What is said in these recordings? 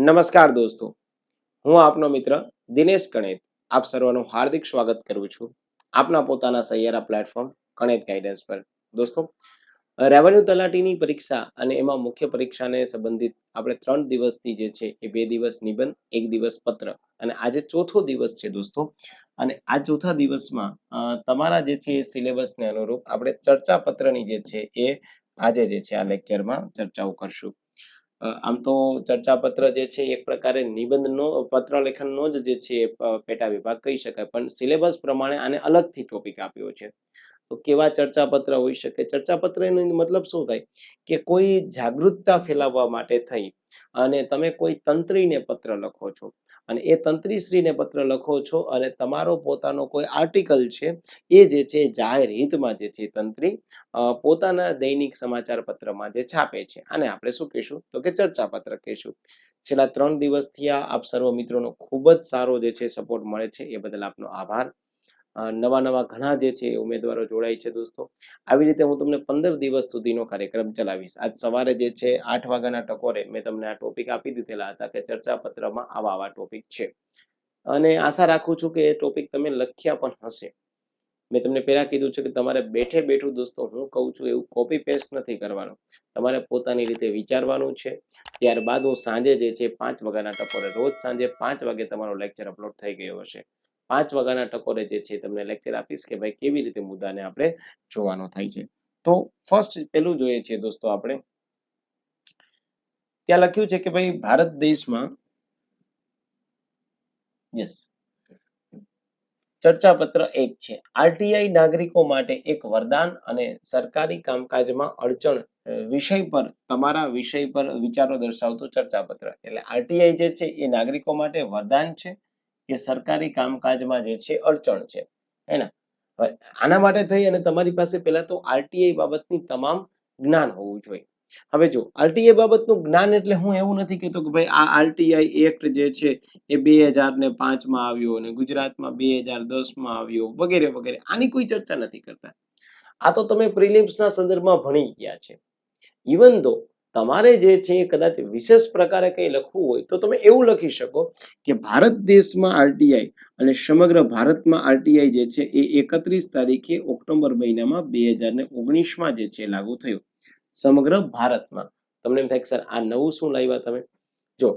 નમસ્કાર દોસ્તો. હું આપનો મિત્ર દિનેશ કણેત. આપ સર્વનું હાર્દિક સ્વાગત કરું છું આપના પોતાના સૈયારા પ્લેટફોર્મ કણેત ગાઈડન્સ પર. દોસ્તો રેવન્યુ તલાટીની પરીક્ષા અને એમાં મુખ્ય પરીક્ષાને સંબંધિત આપણે ત્રણ દિવસથી જે છે એ બે દિવસ નિબંધ, એક દિવસ પત્ર અને આજે ચોથો દિવસ છે દોસ્તો. અને આ ચોથા દિવસમાં તમારા જે છે એ સિલેબસને અનુરૂપ આપણે ચર્ચા પત્રની જે છે એ આજે જે છે આ લેક્ચરમાં ચર્ચાઓ કરશું. આમ તો ચર્ચાપત્ર જે છે એક પ્રકારે નિબંધનો પત્ર લેખનનો જ જે છે પેટા વિભાગ કહી શકાય. પણ સિલેબસ પ્રમાણે આને અલગથી ટોપિક આપ્યો છે. તો કેવા ચર્ચાપત્ર હોઈ શકે? ચર્ચાપત્ર એનો મતલબ શું થાય? કે કોઈ જાગૃતતા ફેલાવવા માટે થઈ અને તમે કોઈ તંત્રીને પત્ર લખો છો. અને એ તંત્રીશ્રીને પત્ર લખો છો અને તમારો પોતાનો કોઈ આર્ટિકલ છે, એ જે છે જાહેર હિતમાં જે છે તંત્રી પોતાના દૈનિક સમાચાર પત્રમાં જે છાપે છે. આને આપણે શું કહીશું? તો કે ચર્ચાપત્ર કહીશું. છેલ્લા ત્રણ દિવસથી આપ સર્વ મિત્રોનો ખૂબ જ સારો જે છે સપોર્ટ મળે છે. એ બદલ આપનો આભાર. નવા નવા ઘણા જે છે ઉમેદવારો જોડાય છે દોસ્તો. આવી રીતે હું તમને પંદર દિવસ સુધીનો કાર્યક્રમ ચલાવીશ. આજ સવારે જે છે આઠ વાગ્યાના ટકોરે મેં તમને આ ટોપિક આપી દીધેલા હતા કે ચર્ચાપત્રમાં આવા આવા ટોપિક છે. અને આશા રાખું છું કે એ ટોપિક તમે લખ્યા પણ હશે. મેં તમને પહેલા કીધું છે કે તમારે બેઠે બેઠું દોસ્તો હું કહું છું એવું કોપી પેસ્ટ નથી કરવાનું. તમારે પોતાની રીતે વિચારવાનું છે. ત્યારબાદ હું સાંજે જે છે પાંચ વાગ્યાના ટકોરે, રોજ સાંજે પાંચ વાગે તમારો લેક્ચર અપલોડ થઈ ગયો હશે. પાંચ વાગ્યાના ટકોરે જે છે તમને લેક્ચર આપીશ કે ભાઈ કેવી રીતે મુદ્દાને આપણે જોવાનો થાય છે. તો ફર્સ્ટ પેલું જોઈએ છીએ દોસ્તો આપણે. ત્યાં લખ્યું છે કે ભાઈ ભારત દેશમાં યસ ચર્ચાપત્ર એક છે. આરટીઆઈ નાગરિકો માટે એક વરદાન અને સરકારી કામકાજમાં અડચણ વિષય પર, તમારા વિષય પર વિચારો દર્શાવતું ચર્ચાપત્ર. એટલે આરટીઆઈ જે છે એ નાગરિકો માટે વરદાન છે. કે સરકારી કામકાજમાં જે છે અડચણ છે, હે ને? આના માટે થઈ અને તમારી પાસે પહેલા તો આરટીઆઈ બાબતની તમામ જ્ઞાન હોવું જોઈએ. હવે જો આરટીઆઈ બાબતનું જ્ઞાન એટલે હું એવું નથી કહેતો કે ભાઈ આ આરટીઆઈ એક્ટ જે છે એ બે હજાર ને પાંચમાં આવ્યો અને ગુજરાતમાં બે હજાર દસમાં આવ્યો વગેરે વગેરે, આની કોઈ ચર્ચા નથી કરતા. આ તો તમે પ્રિલિમ્સના સંદર્ભમાં ભણી ગયા છે. ઇવન દો તમારે જે છે એ કદાચ વિશેષ પ્રકારે કંઈ લખવું હોય તો તમે એવું લખી શકો કે ભારત દેશમાં આરટીઆઈ અને સમગ્ર ભારતમાં આરટીઆઈ જે છે એ એકત્રીસ તારીખે ઓક્ટોબર મહિનામાં બે હજાર ને ઓગણીસમાં જે છે લાગુ થયું. સમગ્ર ભારતમાં. તમને એમ થાય કે સર, આ નવું શું લાવ્યા તમે? જો,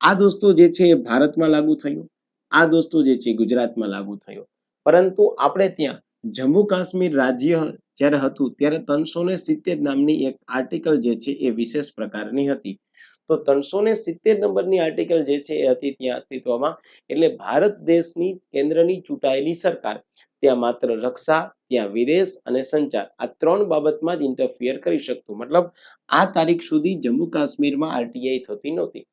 આ દોસ્તો જે છે એ ભારતમાં લાગુ થયું, આ દોસ્તો જે છે ગુજરાતમાં લાગુ થયું. પરંતુ આપણે ત્યાં જમ્મુ કાશ્મીર રાજ્ય જ્યારે હતું, ત્યારે ત્રણસો ને સિત્તેર નામની એક આર્ટિકલ જે છે એ વિશેષ પ્રકારની હતી. તો ત્રણસો ને સિત્તેર નંબરની આર્ટિકલ જે છે એ હતી ત્યાં અસ્તિત્વમાં. એટલે ભારત દેશની કેન્દ્રની ચૂંટાયેલી સરકાર, ત્યાં માત્ર રક્ષા, ત્યાં વિદેશ અને સંચાર, આ ત્રણ બાબતમાં જ ઇન્ટરફિયર કરી શકતું. મતલબ આ તારીખ સુધી જમ્મુ કાશ્મીરમાં આરટીઆઈ થતી નહોતી.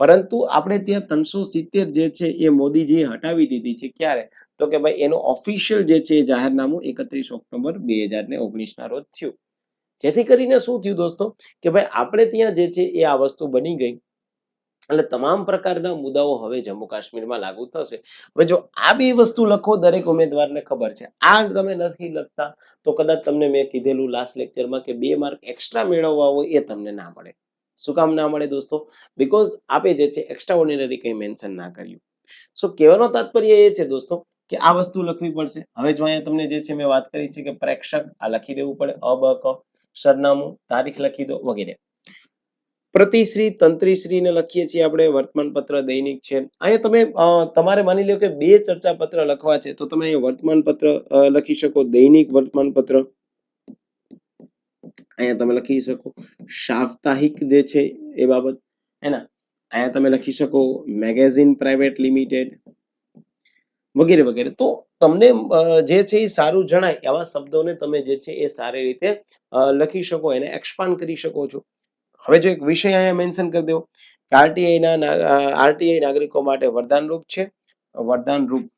પરંતુ આપણે ત્યાં ત્રણસો સિત્તેર જે છે એ મોદીજીએ હટાવી દીધી છે. ક્યારે? તો કે ભાઈ એનું ઓફિશિયલ જે છે જાહેરનામું એકત્રીસ ઓક્ટોબર બે હજાર ને ઓગણીસના રોજ થયું. જેથી કરીને શું થયું દોસ્તો? કે ભાઈ આપણે ત્યાં જે છે એ આ વસ્તુ બની ગઈ. એટલે તમામ પ્રકારના મુદ્દાઓ હવે જમ્મુ કાશ્મીરમાં લાગુ થશે. હવે જો આ બે વસ્તુ લખો, દરેક ઉમેદવારને ખબર છે. આ તમે નથી લખતા, તો કદાચ તમને મેં કીધેલું લાસ્ટ લેક્ચરમાં કે બે માર્ક એક્સ્ટ્રા મેળવવા હોય એ તમને ના મળે. શું કામ ના મળે દોસ્તો? બિકોઝ આપે જે છે એક્સ્ટ્રા ઓર્ડિનરી કંઈ મેન્શન ના કર્યું. સો કહેવાનો તાત્પર્ય એ છે દોસ્તો કે આ વસ્તુ લખવી પડશે. હવે જો અહીંયા તમને જે છે મેં વાત કરી છે કે પ્રેક્ષક, આ લખી દેવું પડે. અ, બ, ક, સરનામું, તારીખ લખી દો વગેરે. પ્રતિશ્રી, તંત્રીશ્રીને લખીએ છીએ આપણે વર્તમાન પત્ર દૈનિક છે. અહીંયા તમે તમારે માની લો કે બે ચર્ચા પત્ર લખવા છે, તો તમે અહીંયા વર્તમાન પત્ર લખી શકો, દૈનિક વર્તમાન પત્ર અહીંયા તમે લખી શકો, સાપ્તાહિક જે છે એ બાબત. હે ને? અહીંયા તમે લખી શકો, મેગેઝિન પ્રાઇવેટ લિમિટેડ. વગેરે વગેરે. તો તમને જે છે એ સારું જણાય એવા શબ્દોને તમે જે છે એ સારી રીતે લખી શકો, એને એક્સપાન્ડ કરી શકો છો. હવે જો એક વિષય અહીંયા મેન્શન કરી દો કે આરટીઆઈના આરટીઆઈ નાગરિકો માટે વરદાનરૂપ છે. વરદાનરૂપ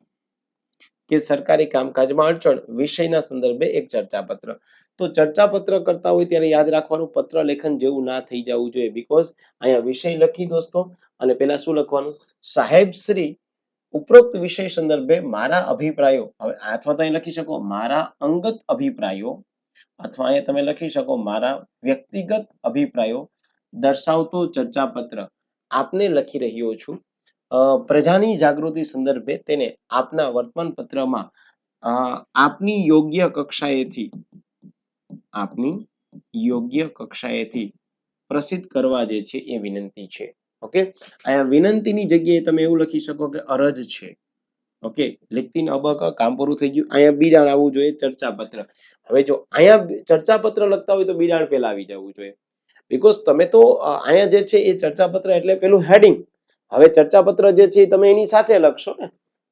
કે સરકારી કામકાજમાં અડચણ, વિષયના સંદર્ભે એક ચર્ચાપત્ર. તો ચર્ચાપત્ર કરતા હોય ત્યારે યાદ રાખવાનું, પત્ર લેખન જેવું ના થઈ જવું જોઈએ બીકોઝ અહીંયા વિષય લખી દોસ્તો, અને પેલા શું લખવાનું? સાહેબ શ્રી ઉપરોક્ત વિષય સંદર્ભે મારા અભિપ્રાયો, હવે અથવા તો અહીં લખી શકો, મારા અંગત અભિપ્રાયો, અથવા અહીંયા તમે લખી શકો, મારા વ્યક્તિગત અભિપ્રાયો દર્શાવતો ચર્ચાપત્ર. આપને લખી રહ્યો છું. પ્રજાની જાગૃતિ સંદર્ભે તેને આપના વર્તમાન પત્રમાં આપની યોગ્ય કક્ષાએથી, આપની યોગ્ય કક્ષાએથી પ્રસિદ્ધ કરવા જે છે એ વિનંતી છે. ઓકે? અહીંયા વિનંતીની જગ્યાએ તમે એવું લખી શકો કે અરજ છે. ઓકે? લિખતી અબક કામ પૂરું થઈ ગયું. અહીંયા બીજાણ આવવું જોઈએ, ચર્ચાપત્ર. હવે જો અહીંયા ચર્ચાપત્ર લખતા હોય તો બીજાણ પહેલા આવી જવું જોઈએ. બીકોઝ તમે તો અહીંયા જે છે એ ચર્ચાપત્ર એટલે પેલું હેડિંગ હવે ચર્ચાપત્ર જે છે તમે એની સાથે લખશો ને,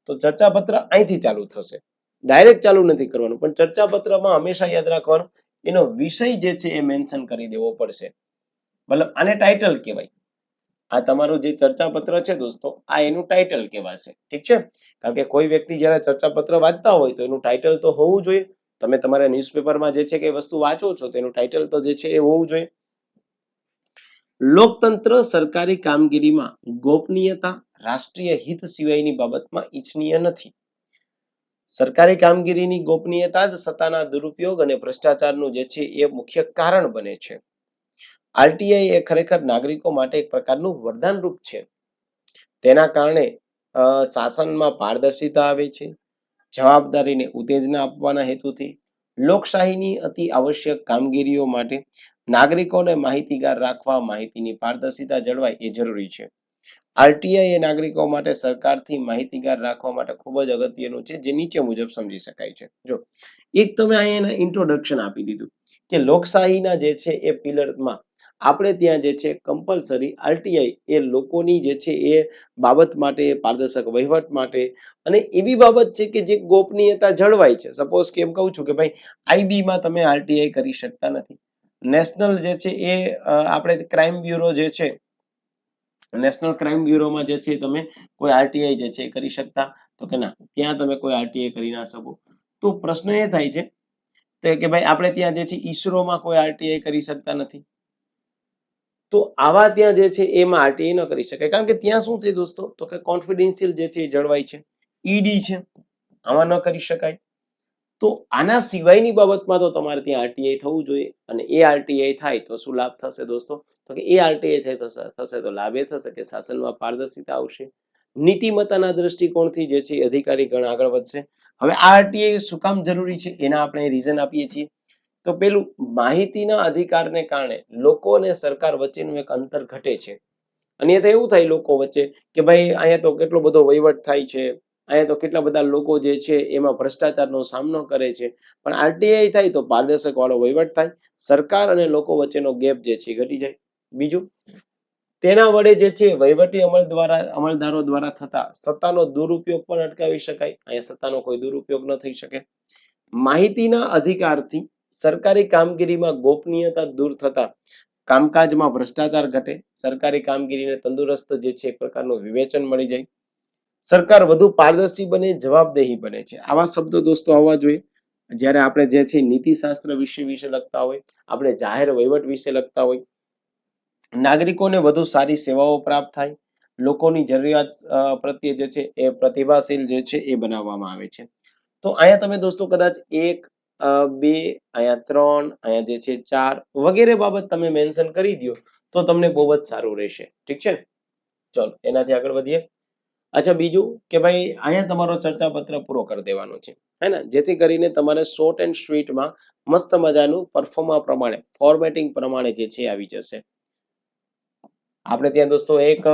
તો ચર્ચાપત્ર અહીંથી ચાલુ થશે. ડાયરેક્ટ ચાલુ નથી કરવાનું, પણ ચર્ચાપત્રમાં હંમેશા યાદ રાખવાનું, એનો વિષય જે છે એ મેન્શન કરી દેવો પડશે. મતલબ આને ટાઇટલ કહેવાય. આ તમારું જે ચર્ચાપત્ર છે દોસ્તો, આ એનું ટાઇટલ કહેવાશે. ઠીક છે? કારણ કે કોઈ વ્યક્તિ જ્યારે ચર્ચાપત્ર વાંચતા હોય તો એનું ટાઇટલ તો હોવું જોઈએ. તમે તમારા ન્યૂઝપેપરમાં જે છે કે વસ્તુ વાંચો છો તો એનું ટાઇટલ તો જે છે એ હોવું જોઈએ. લોકતંત્ર સરકારી કામગીરીમાં ગોપનીયતા રાષ્ટ્રીય હિત સિવાયની બાબતમાં ઈચ્છનીય નથી. સરકારી કામગીરીની ગોપનીયતા જ સત્તાના દુરુપયોગ અને ભ્રષ્ટાચારનું જે છે એ મુખ્ય કારણ બને છે. આરટીઆઈ એ ખરેખર નાગરિકો માટે એક પ્રકારનું વરદાનરૂપ છે. તેના કારણે શાસનમાં પારદર્શિતા આવે છે, જવાબદારીને ઉત્તેજના આપવાના હેતુથી, લોકશાહીની અતિ આવશ્યક કામગીરીઓ માટે નાગરિકોને માહિતીગાર રાખવા, માહિતીની પારદર્શિતા જળવાય એ જરૂરી છે. આરટીઆઈ એ નાગરિકો માટે સરકારથી માહિતીગાર રાખવા માટે ખૂબ જ અગત્યનું છે, જે નીચે મુજબ સમજી શકાય છે. જો, એક તમે અહીંયા ઇન્ટ્રોડક્શન આપી દીધું કે લોકશાહીના જે છે એ પિલરમાં આપણે ત્યાં જે છે કમ્પલસરી આરટીઆઈ એ લોકોની જે છે એ બાબત માટે, પારદર્શક વહીવટ માટે અને એવી બાબત છે કે જે ગોપનીયતા જળવાય છે. સપોઝ કે એમ કહું છું કે ભાઈ આઈબીમાં તમે આરટીઆઈ કરી શકતા નથી. નેશનલ જે છે એ આપણે ક્રાઇમ બ્યુરો જે છે નેશનલ ક્રાઇમ બ્યુરોમાં જે છે તમે કોઈ આરટીઆઈ જે છે કરી શકતા. તો કે ના, ત્યાં તમે કોઈ આરટીઆઈ કરી ના શકો. તો પ્રશ્ન એ થાય છે કે ભાઈ, આપણે ત્યાં જે છે ઈસરોમાં કોઈ આરટીઆઈ કરી શકતા નથી. તો આવા ત્યાં જે છે એમાં આરટીઆઈ ન કરી શકાય. કારણ કે ત્યાં શું છે દોસ્તો? તો કે કોન્ફિડેન્શિયલ જે છે એ જળવાય છે. ઈડી છે. આમાં ન કરી શકાય. તો આના સિવાયની બાબતમાં તો તમારે ત્યાં આરટીઆઈ થવું જોઈએ અને એ આરટીઆઈ થાય તો શું લાભ થશે દોસ્તો? તો કે એ આરટીઆઈ થાય તો થશે તો લાભ એ થશે કે શાસનમાં પારદર્શિતા આવશે. નીતિમત્તાના દ્રષ્ટિકોણથી જે છે અધિકારી ગણ આગળ વધશે. હવે આ આરટીઆઈ શું કામ જરૂરી છે? એના આપણે રીઝન આપીએ છીએ. તો પેલું માહિતીના અધિકારને કારણે લોકો અને સરકાર વચ્ચેનું એક અંતર ઘટે છે. અને તો એવું થાય લોકો વચ્ચે કે ભાઈ, અહીંયા તો કેટલો બધો વહીવટ થાય છે, અહીંયા તો કેટલા બધા લોકો જે છે એમાં ભ્રષ્ટાચારનો સામનો કરે છે. પણ આરટીઆઈ થાય તો પારદર્શક વાળો વહીવટ થાય, સરકાર અને લોકો વચ્ચેનો ગેપ જે છે ઘટી જાય. બીજું, તેના વડે જે છે વહીવટી અમલ દ્વારા, અમલદારો દ્વારા થતા સત્તાનો દુરુપયોગ પણ અટકાવી શકાય. અહીંયા સત્તાનો કોઈ દુરુપયોગ ન થઈ શકે. માહિતીના અધિકારથી સરકારી કામગીરીમાં ગોપનીયતા દૂર થતા કામકાજમાં ભ્રષ્ટાચાર ઘટે, સરકારી કામગીરીને તંદુરસ્ત જે છે એક પ્રકારનું વિવેચન મળી જાય. સરકાર વધુ પારદર્શી બને, જવાબદેહી બને છે. આવા શબ્દો દોસ્તો આવવા જોઈએ. જ્યારે આપણે જે છે નીતિશાસ્ત્ર વિશે વિશે લખતા હોય, આપણે જાહેર વહીવટ વિશે લખતા હોય, નાગરિકોને વધુ સારી સેવાઓ પ્રાપ્ત થાય, લોકોની જરૂરિયાત પ્રત્યે જે છે એ પ્રતિભાશીલ જે છે એ બનાવવામાં આવે છે. તો અહીંયા તમે દોસ્તો કદાચ એક બે, અહીંયા ત્રણ, અહીંયા જે છે ચાર વગેરે બાબત તમે મેન્શન કરી દો તો તમને બહુ જ સારું રહેશે. ઠીક છે? ચલો, એનાથી આગળ વધીએ. અચ્છા, બીજું કે ભાઈ, અહીંયા તમારો ચર્ચાપત્ર પૂરો કરી દેવાનો છે. હે ને? જેથી કરીને તમારે શોર્ટ એન્ડ સ્વીટમાં મસ્ત મજાનું પરફોર્મા પ્રમાણે ફોર્મેટિંગ પ્રમાણે જે છે આવી જશે. આપણે ત્યાં દોસ્તો એક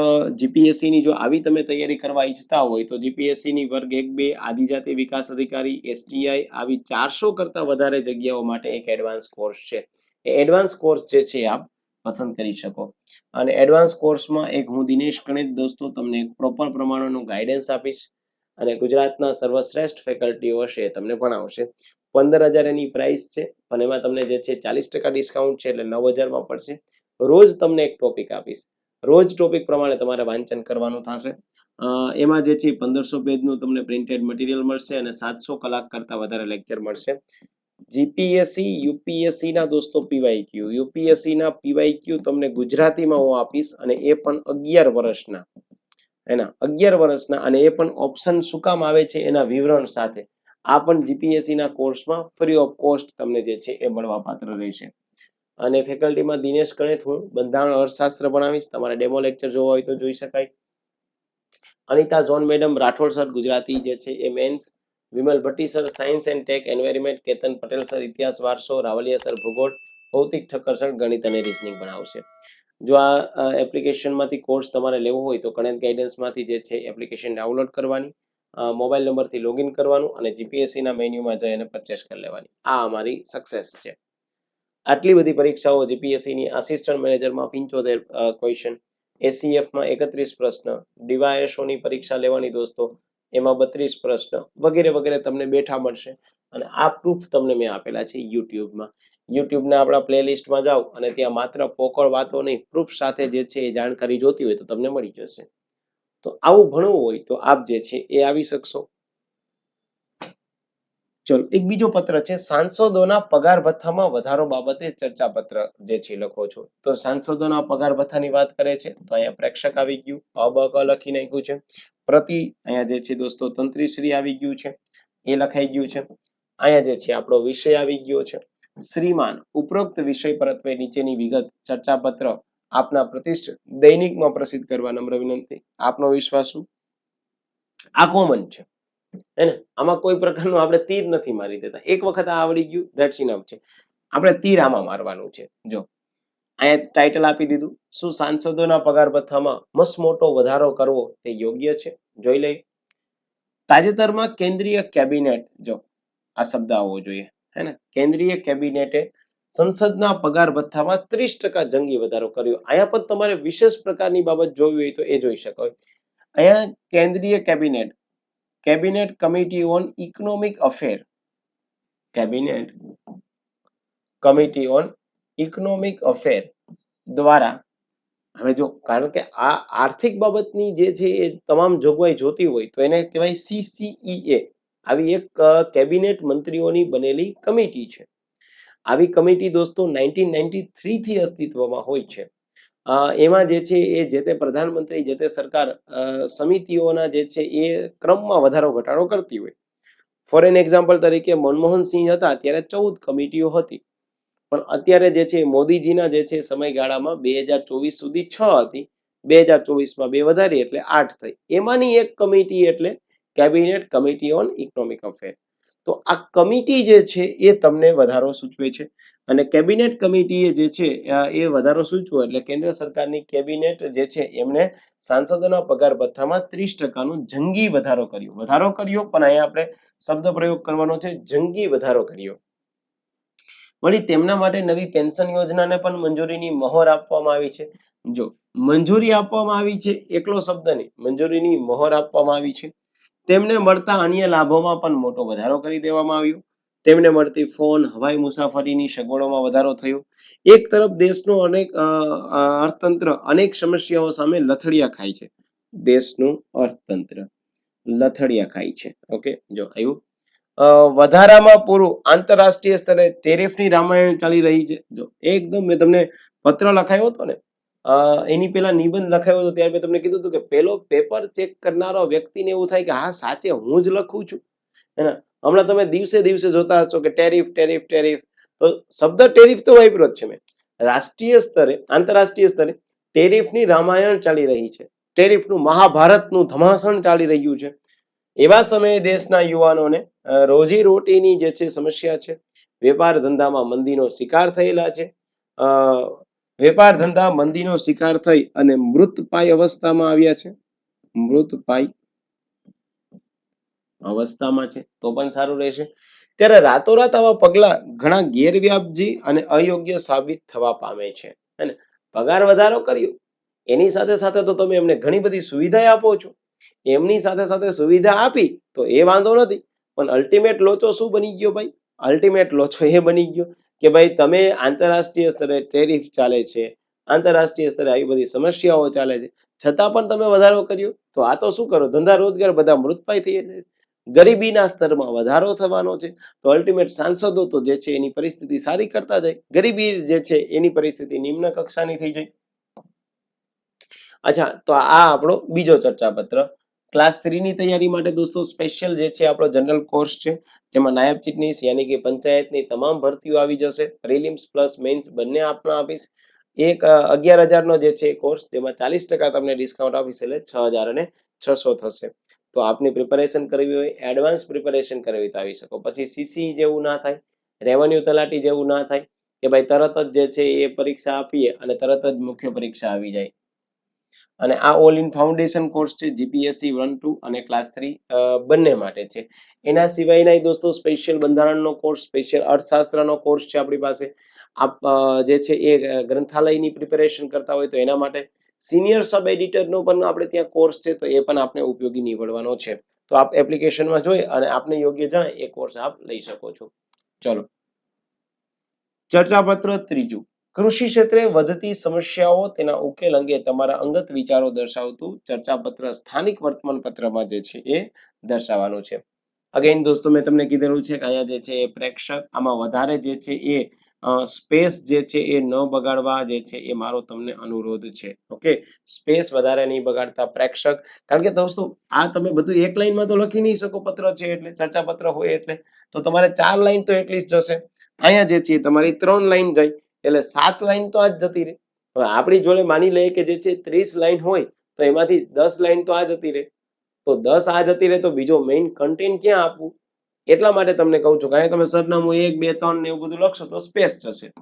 જીપીએસસીની જો આવી તમે તૈયારી કરવા ઈચ્છતા હોય તો જીપીએસસીની વર્ગ એક, બે, આદિજાતિ વિકાસ અધિકારી એસટીઆઈ આવી ચારસો કરતા વધારે જગ્યાઓ માટે એક એડવાન્સ કોર્સ છે. એ એડવાન્સ કોર્સ જે છે આપ પસંદ કરી શકો. અને એડવાન્સ કોર્સમાં એક હું દિનેશ ગણેશ દોસ્તો તમને પ્રોપર પ્રમાણેનું ગાઈડન્સ આપીશ. અને ગુજરાતના સર્વશ્રેષ્ઠ ફેકલ્ટીઓ હશે તમને ભણાવશે. પંદર હજાર એની પ્રાઇસ છે અને એમાં તમને જે છે ચાલીસ ટકા ડિસ્કાઉન્ટ છે એટલે નવ હજારમાં પડશે. રોજ તમને એક ટોપિક આપીશ. રોજ ટોપિક પ્રમાણે તમારે વાંચન કરવાનું થશે. એમાં જે છે પંદરસો પેજનું તમને પ્રિન્ટેડ મટીરિયલ મળશે અને સાતસો કલાક કરતા વધારે લેક્ચર મળશે. જીપીએસસી યુપીએસસી ના દોસ્તો પીવાયક્યુ યુપીએસસી ના પીવાયક્યુ તમને ગુજરાતીમાં હું આપીશ અને એ પણ અગિયાર વર્ષના. એના અગિયાર વર્ષના અને એ પણ ઓપ્શન શું કામ આવે છે એના વિવરણ સાથે. આ પણ જીપીએસસી ના કોર્સમાં ફ્રી ઓફ કોસ્ટ તમને જે છે એ મળવા પાત્ર રહેશે. અને ફેકલ્ટીમાં દિનેશ ગણેત હું બંધારણ અર્થશાસ્ત્ર ભણાવીશ. તમારે ડેમો લેક્ચર જોવા હોય તો જોઈ શકાય. અનિતા ઝોન મેડમ રાઠોડ સર ગુજરાતી જે છે એ mains Vimal Bhatti sir science and tech environment Ketan Patel sir ઇતિહાસ વારસો. રાવલિયા સર ભૂગોળ. ભૌતિક ઠક્કર સર ગણિત અને રિઝનિંગ ભણાવશે. જો આ એપ્લિકેશનમાંથી કોર્સ તમારે લેવો હોય તો કણેત ગાઈડન્સમાંથી જે છે એપ્લિકેશન ડાઉનલોડ કરવાની. મોબાઈલ નંબરથી લોગિન કરવાનું અને જીપીએસસીના મેન્યુમાં જઈ અને પરચેસ કરી લેવાની. આ અમારી સક્સેસ છે. આટલી બધી પરીક્ષાઓ જીપીએસસીની આસિસ્ટન્ટ મેનેજરમાં પિંચોતેર ક્વેશ્ચન એસીએફમાં એકત્રીસ પ્રશ્ન ડીવાયએસઓની પરીક્ષા લેવાની દોસ્તો, એમાં બત્રીસ પ્રશ્ન, વગેરે વગેરે તમને બેઠા મળશે. અને આ પ્રૂફ તમને મેં આપેલા છે યુટ્યુબમાં યુટ્યુબના આપણા પ્લેલિસ્ટમાં જાઓ અને ત્યાં માત્ર પોકળ વાતો નહીં પ્રૂફ સાથે જે છે એ જાણકારી જોતી હોય તો તમને મળી જશે. તો આવું ભણવું હોય તો આપ જે છે એ આવી શકશો. ચલો, એક બીજો પત્ર છે, સાંસદોના પગાર ભથ્થામાં વધારો બાબતે ચર્ચા પત્ર જે છે લખો છો. તો સાંસદોના પગાર ભથ્થાની વાત કરે છે, તો અહીંયા પ્રેક્ષક આવી ગયું અબક લખી નાખ્યું છે. પ્રતિ, અહીંયા જે છે દોસ્તો, તંત્રીશ્રી આવી ગયું છે, એ લખાઈ ગયું છે. અહીંયા જે છે આપણો વિષય આવી ગયો છે. શ્રીમાન, ઉપરોક્ત વિષય પરત્વે નીચેની વિગત ચર્ચા પત્ર આપના પ્રતિષ્ઠ દૈનિકમાં પ્રસિદ્ધ કરવા નમ્ર વિનંતી. આપનો વિશ્વાસ. શું આ કોમન છે. હે આમાં કોઈ પ્રકારનું આપણે તીર નથી મારી દેતા. એક વખત આવડી ગયું ધેટ્સ ઇનફ છે? આપણે તીર આમાં મારવાનું છે. જો, અહીંયા ટાઇટલ આપી દીધું. શું સાંસદોના પગાર ભથ્થામાં મસ મોટો વધારો કરવો તે યોગ્ય છે? જોઈ લઈએ. તાજેતરમાં કેન્દ્રીય કેબિનેટ, જો, આ શબ્દ આવવો જોઈએ. હે ને? કેન્દ્રીય કેબિનેટે સંસદના પગાર ભથ્થામાં ત્રીસ ટકા જંગી વધારો કર્યો. અહીંયા પણ તમારે વિશેષ પ્રકારની બાબત જોવી હોય તો એ જોઈ શકો. અહીંયા કેન્દ્રીય cabinet cabinet committee on economic affair cabinet committee on economic affair દ્વારા, હવે જો, કારણ કે આ આર્થિક બાબતની જે છે એ તમામ જોગવાઈ જોતી હોય, તો એને કહેવાય સીસીઈએ આવી એક કેબિનેટ મંત્રીઓની બનેલી કમિટી છે. આવી કમિટી દોસ્તો, નાઇન્ટીન નાઇન્ટી થ્રીથી અસ્તિત્વમાં હોય છે. એમાં જે છે એ જે તે પ્રધાનમંત્રી, જે તે સરકાર સમિતિઓના જે છે એ ક્રમમાં વધારો, ઘટાડો કરતી હોય. ફોર એન એક્ઝામ્પલ તરીકે મનમોહન સિંહ હતા, ત્યારે ચૌદ કમિટીઓ હતી. પણ અત્યારે જે છે મોદીજીના જે છે સમયગાળામાં બે હજાર ચોવીસ સુધી છ હતી. બે હજાર ચોવીસમાં બે વધારી એટલે આઠ થઈ. એમાંની એક કમિટી એટલે cabinet committee on economic affair. તો આ કમિટી જે છે એ તમને વધારો સૂચવે છે. અને કેબિનેટ કમિટીએ જે છે એ વધારો સૂચવો એટલે કેન્દ્ર સરકારની કેબિનેટ જે છે એમણે સાંસદોના પગાર ભથ્થામાં ત્રીસ ટકાનું જંગી વધારો કર્યો. વધારો કર્યો, પણ અહીંયા આપણે શબ્દ પ્રયોગ કરવાનો છે, જંગી વધારો કર્યો. વળી તેમના માટે નવી પેન્શન યોજનાને પણ મંજૂરીની મહોર આપવામાં આવી છે. જો મંજૂરી આપવામાં આવી છે, એકલો શબ્દ નહીં, મંજૂરીની મહોર આપવામાં આવી છે. તેમને મળતા અન્ય લાભોમાં પણ મોટો વધારો કરી દેવામાં આવ્યો. તેમને મળતી ફોન, હવાઈ મુસાફરીની સગવડોમાં વધારો થયો. એક તરફ દેશનું અનેક અર્થતંત્ર અનેક સમસ્યાઓ સામે લથડિયા ખાય છે. દેશનું અર્થતંત્ર લથડિયા ખાય છે. ઓકે, જો આવ્યું વધારામાં પૂરું આંતરરાષ્ટ્રીય સ્તરે ટેરિફની રામાયણ ચાલી રહી છે. જો, એકદમ મેં તમને પત્ર લખાયો હતો ને એની પેલા નિબંધ લખાયો હતો ત્યારે મેં તમને કીધું હતું કે પેલો પેપર ચેક કરનારો વ્યક્તિને એવું થાય કે, હા, સાચે હું જ લખું છું. હે ને? હમણાં તમે દિવસે દિવસે જોતા હશો કે ટેરિફ ટેરિફ ટેરિફ. તો શબ્દ ટેરિફ તો વાપર્યો જ છે મેં. રાષ્ટ્રીય સ્તરે, આંતરરાષ્ટ્રીય સ્તરે ટેરિફની રામાયણ ચાલી રહી છે. ટેરિફનું મહાભારતનું ધમાસણ ચાલી રહ્યું છે. એવા સમયે દેશના યુવાનોને રોજી રોટીની જે છે સમસ્યા છે, વેપાર ધંધામાં મંદીનો શિકાર થયેલા છે. વેપાર ધંધા મંદીનો શિકાર થઈ અને મૃતપાય અવસ્થામાં આવ્યા છે. મૃતપાય અવસ્થામાં છે, તો પણ સારું રહેશે. ત્યારે રાતોરાત આવા પગલા ઘણા ગેરવ્યાપજી અને અયોગ્ય સાબિત થવા પામે છે. અને પગાર વધારો કર્યો, એની સાથે સાથે તો તમે એમને ઘણી બધી સુવિધા આપો છો. એમની સાથે સાથે સુવિધા આપી, તો એ વાંધો નથી. પણ અલ્ટિમેટ લોચો શું બની ગયો ભાઈ? અલ્ટિમેટ લોચો એ બની ગયો. કે ભાઈ તમે આંતરરાષ્ટ્રીય સ્તરે ટેરિફ ચાલે છે, આંતરરાષ્ટ્રીય સ્તરે આવી બધી સમસ્યાઓ ચાલે છે, છતાં પણ તમે વધારો કર્યો, તો આ તો શું કરો? ધંધા રોજગાર બધા મૃતપાય થઈ જાય. ગરીબીના સ્તરમાં વધારો થવાનો છે, તો અલ્ટિમેટ સાંસદો તો જે છે એની પરિસ્થિતિ સારી કરતા જાય. ગરીબી જે છે એની પરિસ્થિતિ નિમ્ન કક્ષાની થઈ જાય. અચ્છા, તો આ આપણો બીજો ચર્ચાપત્ર ક્લાસ થ્રીની તૈયારી માટે દોસ્તો સ્પેશિયલ જે છે આપણો જનરલ કોર્સ છે, જેમાં નાયબ ચીટનીસ યાની કે પંચાયતની તમામ ભરતીઓ આવી જશે. પ્રિલિમ્સ પ્લસ મેન્સ બંને આપણા આપીશ એક અગિયાર હજારનો જે છે કોર્સ જેમાં ચાલીસ ટકા તમને ડિસ્કાઉન્ટ આપીશ એટલે છ હજાર અને છસો થશે. તો આપની પ્રિપેરેશન કરવી હોય એડવાન્સ પ્રિપેરેશન કરવી તો આવી શકો. પછી સીસી જેવું ના થાય રેવન્યુ તલાટી જેવું ના થાય, કે ભાઈ તરત જ જે છે એ પરીક્ષા આપીએ અને તરત જ મુખ્ય પરીક્ષા આવી જાય. અને આ ઓલ ઇન ફાઉન્ડેશન કોર્સ છે જીપીએસસી વન ટુ અને ક્લાસ થ્રી બંને માટે છે. એના સિવાયના દોસ્તો સ્પેશિયલ બંધારણનો કોર્સ સ્પેશિયલ અર્થશાસ્ત્રનો કોર્સ છે આપણી પાસે. આપ જે છે એ ગ્રંથાલયની પ્રિપેરેશન કરતા હોય તો એના માટે સિનિયર સબ એડિટરનો પણ આપણે ત્યાં કોર્સ છે તો એ પણ આપણે ઉપયોગી નીવડવાનો છે. તો આપ એપ્લિકેશનમાં જોઈ અને આપને યોગ્ય જણાય એ કોર્સ આપ લઈ શકો છો. ચલો. ચર્ચાપત્ર ત્રીજું. કૃષિ ક્ષેત્રે વધતી સમસ્યાઓ તેના ઉકેલ અંગે તમારા અંગત વિચારો દર્શાવતું ચર્ચાપત્ર સ્થાનિક વર્તમાનપત્રમાં જે છે એ દર્શાવવાનું છે. અગેન દોસ્તો, મેં તમને કીધેલું છે કે અહીંયા જે છે એ પ્રેક્ષક, આમાં વધારે જે છે એ સ્પેસ જે છે એ ન બગાડવા જે છે એ મારો તમને અનુરોધ છે. ઓકે સ્પેસ વધારે નહીં બગાડતા પ્રેક્ષક. કારણ કે દોસ્તો, આ તમે બધું એક લાઈનમાં તો લખી નહીં શકો પત્ર છે એટલે, ચર્ચાપત્ર હોય એટલે. તો તમારે ચાર લાઈન તો એટલી જ જશે અહીંયા જે છે તમારી ત્રણ લાઈન ગઈ. એટલે સાત લાઈન તો આ જ જતી રહે. હવે આપણી જોડે માની લઈએ કે જે છે ત્રીસ લાઈન હોય, તો એમાંથી દસ લાઈન તો આ જતી રહે. તો દસ આ જતી રહે તો બીજો મેઇન કન્ટેન્ટ ક્યાં આપવું? એટલા માટે તમને કહું છું કે તમે સરનામું એક, બે, ત્રણ ને એવું બધું લખશો તો સ્પેસ જશે.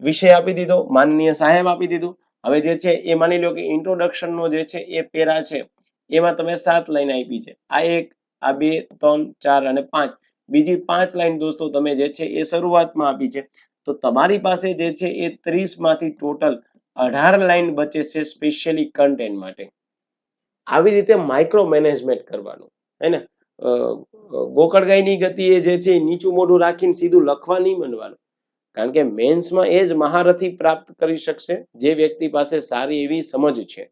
વિષય આપી દીધો, માનનીય સાહેબ આપી દીધું. હવે જે છે એ માની લો કે ઇન્ટ્રોડક્શન નો જે છે એ પેરા છે, એમાં તમે સાત લાઈન આપી છે. આ એક, આ બે, ત્રણ, ચાર અને પાંચ. બીજી પાંચ લાઈન દોસ્તો તમે જે છે એ શરૂઆતમાં આપી છે. તો તમારી પાસે જે છે એ ત્રીસમાંથી ટોટલ અઢાર લાઈન બચે છે સ્પેશિયલી કન્ટેન્ટ માટે. આવી રીતે માઇક્રો મેનેજમેન્ટ કરવાનું, હે ને? ગોકળગાઈની ગતિએ જે છે નીચું મોઢું રાખીને સીધું લખવા નહીં બનવાનું. કારણ કે મેન્સમાં એ જ મહારથી પ્રાપ્ત કરી શકશે, જે વ્યક્તિ પાસે સારી એવી સમજ છે.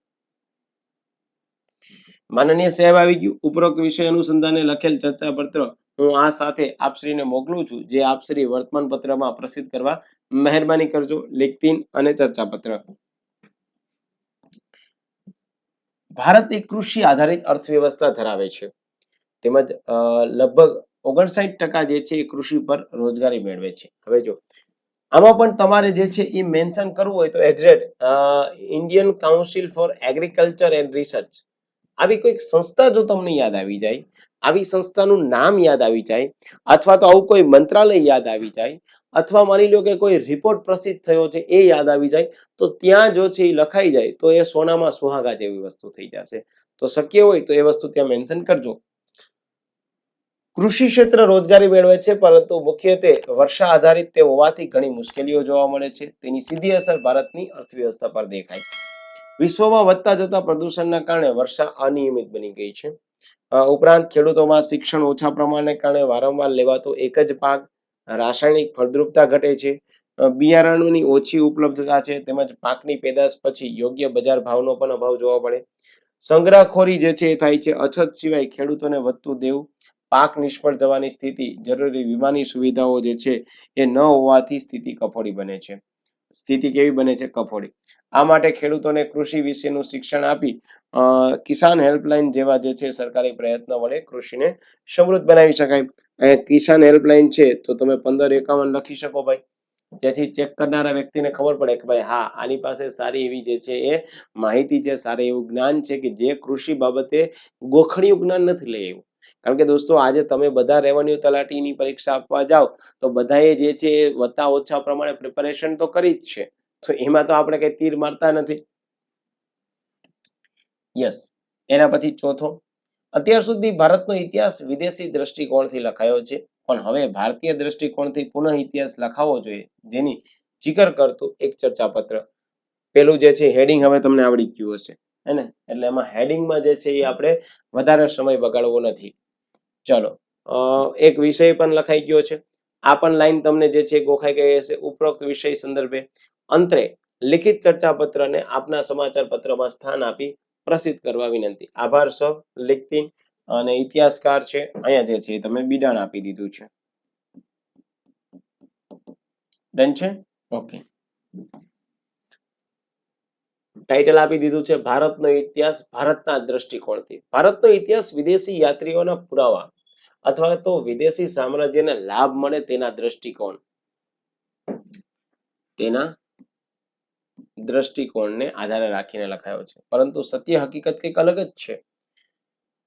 માનનીય સાહેબ, આવી ગયું. ઉપરોક્ત વિષય અનુસંધાને લખેલ ચર્ચાપત્ર હું આ સાથે આપશ્રીને મોકલું છું, જે આપશ્રી વર્તમાન પત્રમાં પ્રસિદ્ધ કરવા મહેરબાની કરજો લેખતીન અને ચર્ચાપત્ર. ભારત એક કૃષિ આધારિત અર્થવ્યવસ્થા ધરાવે છે. તેમજ લગભગ ઓગણસાઠ ટકા જે છે એ કૃષિ પર રોજગારી મેળવે છે. હવે જો, આમાં પણ તમારે જે છે એ મેન્શન કરવું હોય તો exact Indian council for agriculture and research. આવી કોઈક સંસ્થા જો તમને યાદ આવી જાય આવી સંસ્થાનું નામ યાદ આવી જાય અથવા તો આવું કોઈ મંત્રાલય યાદ આવી જાય અથવા માની લો કે કોઈ રિપોર્ટ પ્રસિદ્ધ થયો છે એ યાદ આવી જાય તો ત્યાં જો છે એ લખાઈ જાય તો એ સોનામાં સુહાગા જેવી વસ્તુ થઈ જશે. તો શક્ય હોય તો એ વસ્તુ ત્યાં મેન્શન કરજો. કૃષિ ક્ષેત્ર રોજગારી મેળવે છે પરંતુ મુખ્યત્વે વર્ષા આધારિત તે હોવાથી ઘણી મુશ્કેલીઓ જોવા મળે છે. તેની સીધી અસર ભારતની અર્થવ્યવસ્થા પર દેખાય. વિશ્વમાં વધતા જતા પ્રદૂષણના કારણે વર્ષા અનિયમિત બની ગઈ છે. ઉપરાંત ખેડૂતોમાં શિક્ષણ ઓછા પ્રમાણને કારણે વારંવાર લેવાતો એક જ પાક રાસાયણિક ફળદ્રુપતા ઘટે છે. બિયારણોની ઓછી ઉપલબ્ધતા છે તેમજ પાકની પેદાશ પછી યોગ્ય બજાર ભાવનો પણ અભાવ જોવા પડે સંગ્રહખોરી જે છે એ થાય છે. અછત સિવાય ખેડૂતોને વધતું દેવું, પાક નિષ્ફળ જવાની સ્થિતિ, જરૂરી વીમાની સુવિધાઓ જે છે એ ન હોવાથી સ્થિતિ કફોડી બને છે. સ્થિતિ કેવી બને છે? કફોડી. આ માટે ખેડૂતોને કૃષિ વિશેનું શિક્ષણ આપી કિસાન હેલ્પલાઇન જેવા જે છે સરકારી પ્રયત્નો વડે કૃષિને સમૃદ્ધ બનાવી શકાય. અહીંયા કિસાન હેલ્પલાઇન છે તો તમે પંદર એકાવન લખી શકો ભાઈ. જેથી ચેક કરનારા વ્યક્તિને ખબર પડે કે ભાઈ, હા, આની પાસે સારી એવી જે છે એ માહિતી છે, સારું એવું જ્ઞાન છે કે જે કૃષિ બાબતે ગોખણિયું જ્ઞાન નથી લઈ આવ્યું. કારણ કે દોસ્તો, આજે તમે બધા રેવન્યુ તલાટીની પરીક્ષા આપવા જાઓ તો બધાએ જે છે એ વત્તા ઓછા પ્રમાણે પ્રિપેરેશન તો કરી જ છે. તો એમાં તો આપણે કંઈ તીર મારતા નથી. યસ એના પછી ચોથો, અત્યાર સુધી ભારતનો ઇતિહાસ વિદેશી દ્રષ્ટિકોણથી લખાયો છે, પણ હવે ભારતીય દ્રષ્ટિકોણથી પુનઃ ઇતિહાસ લખાવવો જોઈએ, જેની જિકર કરતું એક ચર્ચાપત્ર. પેલું જે છે હેડિંગ હવે તમને આવડી ગયું હશે, હે એટલે એમાં હેડિંગમાં જે છે, એ આપણે વધારે સમય બગાડવો નથી. ચલો એક વિષય પણ લખાઈ ગયો છે. આ પણ લાઈન તમને જે છે ગોખાઈ ગઈ હશે. ઉપરોક્ત વિષય સંદર્ભે અંતરે લિખિત ચર્ચાપત્રને આપના સમાચાર પત્રમાં સ્થાન આપી પ્રસિદ્ધ કરવા વિનંતી. આભાર સૌ લિખતી અને ઇતિહાસકાર છે. અહીંયા જે છે તમે બિડાણ આપી દીધું છે. ઓકે. ટાઇટલ આપી દીધું છે, ભારતનો ઇતિહાસ ભારતના દ્રષ્ટિકોણથી. ભારતનો ઇતિહાસ વિદેશી યાત્રીઓના પુરાવા અથવા તો વિદેશી સામ્રાજ્યને લાભ મળે તેના દ્રષ્ટિકોણ. તેના દ્રષ્ટિકોણને આધારે રાખીને લખાયો છે. પરંતુ સત્ય હકીકત કંઈક અલગ જ છે.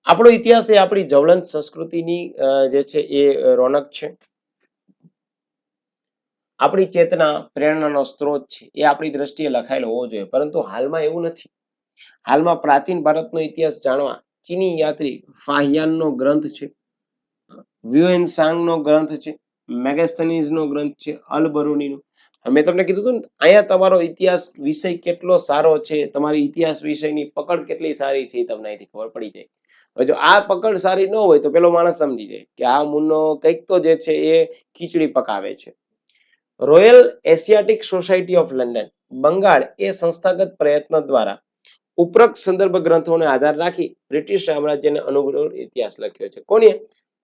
આપણો ઇતિહાસ એ આપણી જવલંત સંસ્કૃતિની જે છે એ રોનક છે. આપણી ચેતના, પ્રેરણાનો સ્ત્રોત છે. એ આપણી દ્રષ્ટિએ લખાયેલો હોવો જોઈએ. પરંતુ હાલમાં એવું નથી. હાલમાં પ્રાચીન ભારતનો ઇતિહાસ જાણવા ચીની યાત્રી ફાહિયાનનો ગ્રંથ છે. વ્યુએન સાંગનો ગ્રંથ છે. મેગેસ્થનીઝનો ગ્રંથ છે. અલ મેં તમને કીધું હતું અહીંયા તમારો ઇતિહાસ વિષય કેટલો સારો છે, તમારી ઇતિહાસ વિષયની પકડ કેટલી સારી છે તમને અહીંથી ખબર પડી જાય. હવે જો આ પકડ સારી ન હોય તો પેલો માણસ સમજી જાય કે આ મુન્નો કંઈક તો જે છે એ ખીચડી પકાવે છે. Royal asiatic society of London Bengal એ સંસ્થાગત પ્રયત્ન દ્વારા ઉપરોક્ત સંદર્ભ ગ્રંથોને આધાર રાખી બ્રિટિશ સામ્રાજ્યને અનુકૂળ ઇતિહાસ લખ્યો છે. કોને?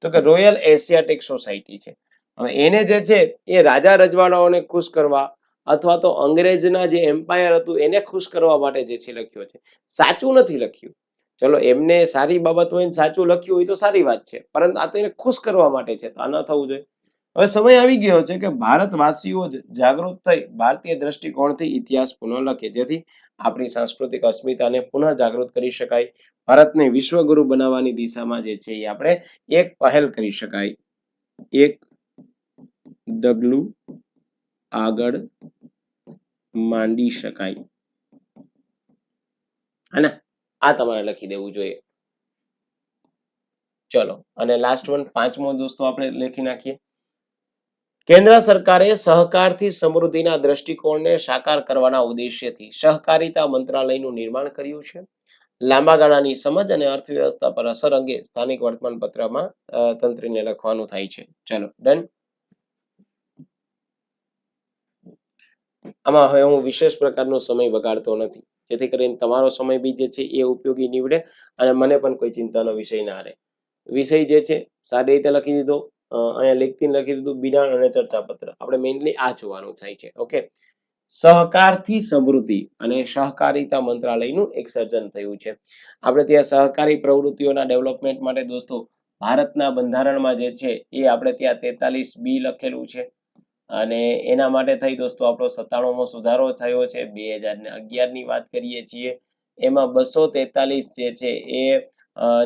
તો કે રોયલ એશિયાટિક સોસાયટી છે. હવે એને જે છે એ રાજા રજવાડાઓને ખુશ કરવા અથવા તો અંગ્રેજના જે એમ્પાયર હતું એને ખુશ કરવા માટે જે છે લખ્યો છે. સાચું નથી લખ્યું. ચલો એમને સારી બાબત હોય ને સાચું લખ્યું હોય તો સારી વાત છે. પરંતુ આ તો એને ખુશ કરવા માટે છે. તો આ ન થવું જોઈએ. હવે સમય આવી ગયો છે કે ભારતવાસીઓ જાગૃત થઈ ભારતીય દ્રષ્ટિકોણથી ઇતિહાસ પુનઃ લખે. જેથી આપણી સાંસ્કૃતિક અસ્મિતાને પુનઃ જાગૃત કરી શકાય. ભારતને વિશ્વગુરુ બનાવવાની દિશામાં જે છે એ આપણે એક પહેલ કરી શકાય. એક ડગલું આગળ માંડી શકાય. હે ને આ તમારે લખી દેવું જોઈએ. ચલો, અને લાસ્ટ વન પાંચમો દોસ્તો આપણે લખી નાખીએ. કેન્દ્ર સરકારે સહકારથી સમૃદ્ધિના દ્રષ્ટિકોણને સાકાર કરવાના ઉદ્દેશ્યથી સહકારિતા મંત્રાલયનું નિર્માણ કર્યું છે. લાંબા ગાળાની સમજ અને અર્થવ્યવસ્થા પર અસર અંગે સ્થાનિક વર્તમાનપત્રમાં પત્રમાં તંત્રીને લખવાનું થાય છે. ચલો ડન આમાં હવે હું વિશેષ પ્રકારનો સમય બગાડતો નથી. જેથી કરીને તમારો સમય બી જે છે એ ઉપયોગી નીવડે અને મને પણ કોઈ ચિંતાનો વિષય ના રહે. વિષય જે છે, સારી રીતે લખી દીધો અહીંયા લેખથી લખી દીધું, બિડાણ અને ચર્ચાપત્ર. આપણે મેઇનલી આ જોવાનું થાય છે, ઓકે? સહકારથી સમૃદ્ધિ અને સહકારિતા મંત્રાલયનું એક સર્જન થયું છે. આપણે ત્યાં સહકારી પ્રવૃત્તિઓના ડેવલપમેન્ટ માટે દોસ્તો, ભારતના બંધારણમાં જે છે એ આપણે ત્યાં તેતાલીસ બી લખેલું છે. અને એના માટે થઈ દોસ્તો, આપણો સત્તાણુંમો સુધારો થયો છે. બે હજાર અગિયારની વાત કરીએ છીએ, એમાં બસો તેતાલીસ જે છે એ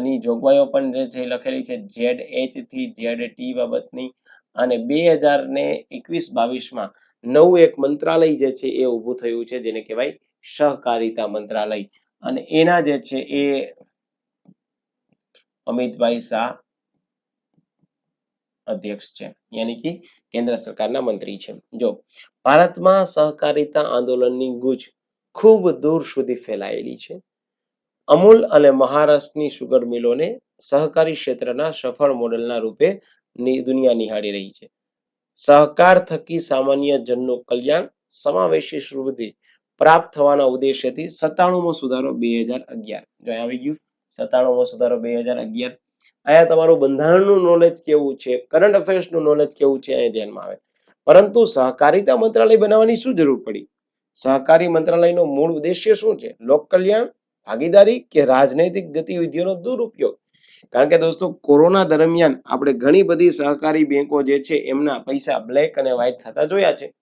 ની જોગવાઈઓ પણ જે છે લખેલી છે ઝેડ એચથી ઝેડ ટી બાબતની. અને બે હજાર ને એકવીસ બાવીસમાં નવું એક મંત્રાલય જે છે એ ઊભું થયું છે, જેને કહેવાય સહકારિતા મંત્રાલય. અને એના જે છે એ અમિતભાઈ શાહ અધ્યક્ષ છે. યાની કે કેન્દ્ર સરકારના મંત્રી છે. જો, ભારતમાં સહકારિતા આંદોલનની ગુજ ખૂબ દૂર સુધી ફેલાયેલી છે. અમૂલ અને મહારાષ્ટ્રની સુગર મિલોને સહકારી ક્ષેત્રના સફળ મોડેલના રૂપે દુનિયા નિહાળી રહી છે. સહકાર થકી સામાન્ય જનનું કલ્યાણ સમાવેશી સુવિધિ પ્રાપ્ત થવાના ઉદ્દેશ્યથી સત્તાણુંમો સુધારો બે હજાર અગિયાર. જો આવી ગયું? સત્તાણુંમો સુધારો બે હજાર અગિયાર અહીંયા તમારું બંધારણનું નોલેજ કેવું છે? કરંટ અફેર્સનું નોલેજ કેવું છે? અહીંયા ધ્યાનમાં આવે. પરંતુ સહકારિતા મંત્રાલય બનાવવાની શું જરૂર પડી? સહકારી મંત્રાલયનો મૂળ ઉદ્દેશ્ય શું છે? લોક કલ્યાણ, ભાગીદારી કે રાજનૈતિક ગતિવિધિઓનો દુરુપયોગ? કારણ કે દોસ્તો, કોરોના દરમિયાન આપણે ઘણી બધી સહકારી બેંકો જે છે, એમના પૈસા બ્લેક અને વ્હાઇટ થતા જોયા છે.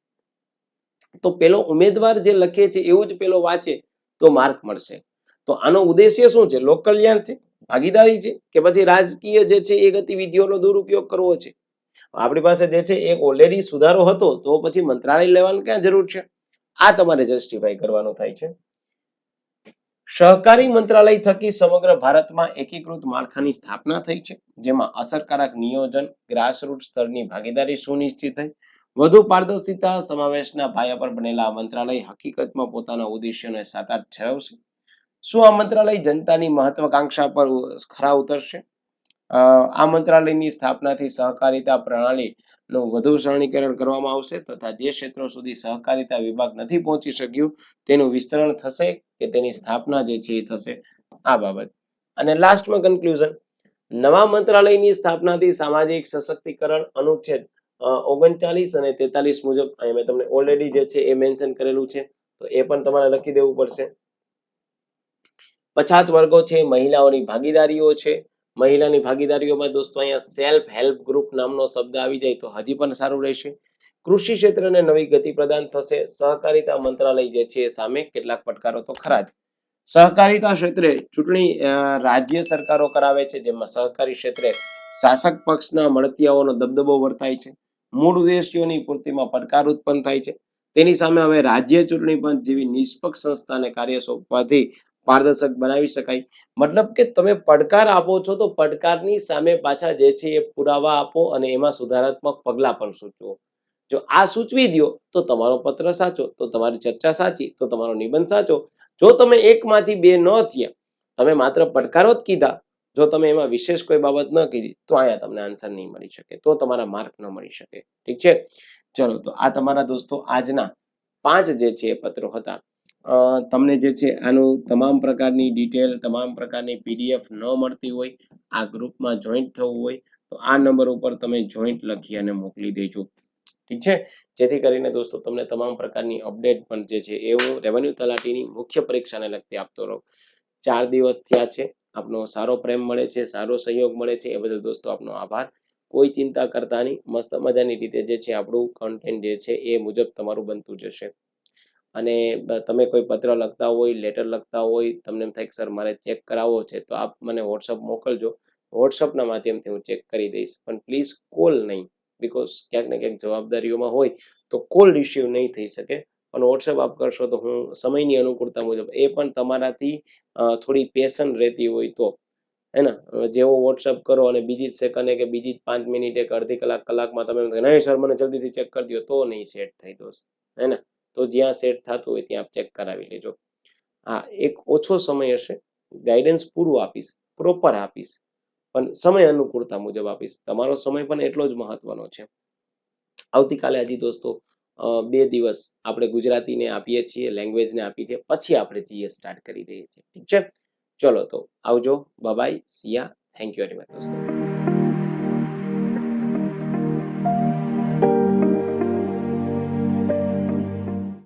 તો પેલો ઉમેદવાર જે લખે છે, એવું જ પેલો વાંચે, તો માર્ક મળશે. તો આનો ઉદ્દેશ્ય શું છે? લોક કલ્યાણ છે? ભાગીદારી છે કે પછી રાજકીય જે છે એ ગતિવિધિઓનો દુરુપયોગ કરવો છે? આપણી પાસે જે છે એક ઓલરેડી સુધારો હતો તો પછી મંત્રાલય લેવાની ક્યાં જરૂર છે? આ તમારે જસ્ટિફાઈ કરવાનું થાય છે. સહકારી મંત્રાલય થકી સમગ્ર ભારતમાં એકીકૃત માળખાની સ્થાપના થઈ છે, જેમાં અસરકારક નિયોજન ગ્રાસરૂટ સ્તરની ભાગીદારી સુનિશ્ચિત થઈ. વધુ પારદર્શિતા સમાવેશના પાયા પર બનેલા મંત્રાલય હકીકતમાં પોતાના ઉદ્દેશ્યોને સાકાર ઠેરવશે. શું આ મંત્રાલય જનતાની મહત્વાકાંક્ષા પર ખરા ઉતરશે? આ મંત્રાલયની સ્થાપનાથી સહકારિતા પ્રણાલીનું વધુ સરળીકરણ કરવામાં આવશે તથા જે ક્ષેત્રો સુધી સહકારિતા વિભાગ નથી પહોંચી શક્યું તેનું વિસ્તરણ થશે કે તેની સ્થાપના જે છે એ થશે? આ બાબત. અને લાસ્ટમાં કન્ક્લુઝન નવા મંત્રાલયની સ્થાપનાથી સામાજિક સશક્તિકરણ અનુચ્છેદ ઓગણચાલીસ અને તેતાલીસ મુજબ મેં તમને ઓલરેડી જે છે એ મેન્શન કરેલું છે, તો એ પણ તમારે લખી દેવું પડશે. પછાત વર્ગો છે, મહિલાઓની ભાગીદારીઓ છે. મહિલાની ભાગીદારીઓમાં દોસ્તો, અહીંયા સેલ્ફ હેલ્પ ગ્રુપ નામનો શબ્દ આવી જાય તો હજી પણ સારું રહેશે. કૃષિ ક્ષેત્રને નવી ગતિ પ્રદાન થશે. સહકારિતા મંત્રાલય જે છે સામે કેટલાક પડકારો તો ખરા જ. સહકારિતા ક્ષેત્રે ચૂંટણી રાજ્ય સરકારો કરાવે છે, જેમાં સહકારી ક્ષેત્રે શાસક પક્ષના મળતિયાઓનો દબદબો વર્તાય છે. મૂળ ઉદ્દેશ્યોની પૂર્તિમાં પડકાર ઉત્પન્ન થાય છે. તેની સામે હવે રાજ્ય ચૂંટણી પંચ જેવી નિષ્પક્ષ સંસ્થાને કાર્ય સોંપવાથી પારદર્શક બનાવી શકાય. મતલબ કે તમે પડકાર આપો છો તો પડકારની સામે પાછા જે છે એ પુરાવા આપો અને એમાં સુધારાત્મક પગલાં પણ સૂચવો. જો આ સૂચવી દો તો તમારો પત્ર સાચો, તો તમારી ચર્ચા સાચી, તો તમારો નિબંધ સાચો. જો તમે એકમાંથી બે ન થયા, તમે માત્ર પડકારો જ કીધા, જો તમે એમાં વિશેષ કોઈ બાબત ન કીધી, તો અહીંયા તમને આન્સર નહીં મળી શકે, તો તમારા માર્ક ન મળી શકે. ઠીક છે? ચલો તો આ તમારા દોસ્તો આજના પાંચ જે છે એ પત્રો હતા. તમને જે છે આનું તમામ પ્રકારની ડિટેલ તમામ પ્રકારની પીડીએફ ન મળતી હોય, આ ગ્રુપમાં જોઈન્ટ થવું હોય, તો આ નંબર ઉપર તમે જોઈન્ટ લખી અને મોકલી દેજો. ઠીક છે? જેથી કરીને દોસ્તો તમને તમામ પ્રકારની અપડેટ પણ જે છે એ હું રેવન્યુ તલાટીની મુખ્ય પરીક્ષાને લગતી આપતો રહું. ચાર દિવસ થયા છે, આપનો સારો પ્રેમ મળે છે, સારો સહયોગ મળે છે, એ બદલ દોસ્તો આપનો આભાર. કોઈ ચિંતા કરતા નહીં, મસ્ત મજાની રીતે જે છે આપણું કન્ટેન્ટ જે છે એ મુજબ તમારું બનતું જશે. અને તમે કોઈ પત્ર લખતા હોય લેટર લખતા હોય, તમને એમ થાય કે, સર, મારે ચેક કરાવવો છે, તો આપ મને વોટ્સઅપ મોકલજો. વોટ્સઅપના માધ્યમથી હું ચેક કરી દઈશ. પણ પ્લીઝ કોલ નહીં બીકોઝ ક્યાંક ને ક્યાંક જવાબદારીઓમાં હોય, તો કોલ રિસીવ નહીં થઈ શકે. પણ વોટ્સઅપ આપ કરશો તો હું સમયની અનુકૂળતા મુજબ, એ પણ તમારાથી થોડી પેશન રહેતી હોય તો. હે ને જેવો વોટ્સઅપ કરો અને બીજી જ સેકન્ડે કે બીજી જ પાંચ મિનિટે કે અડધી કલાક કલાકમાં તમે નહીં, સર, મને જલ્દીથી ચેક કરી દો તો નહીં સેટ થઈ દોસ્ત હે ને તો જ્યાં સેટ થતું હોય ત્યાં આપ ચેક કરાવી લેજો. હા, એક ઓછો સમય હશે. ગાઈડન્સ પૂરું આપીશ પ્રોપર આપીશ, પણ સમય અનુકૂળતા મુજબ આપીશ. તમારો સમય પણ એટલો જ મહત્વનો છે. આવતીકાલે હજી દોસ્તો બે દિવસ આપણે ગુજરાતીને આપીએ છીએ લેંગ્વેજને આપીએ છીએ, પછી આપણે જીએ સ્ટાર્ટ કરી દઈએ છીએ. ઠીક છે? ચલો તો આવજો. Bye Siya thank you very much દોસ્તો.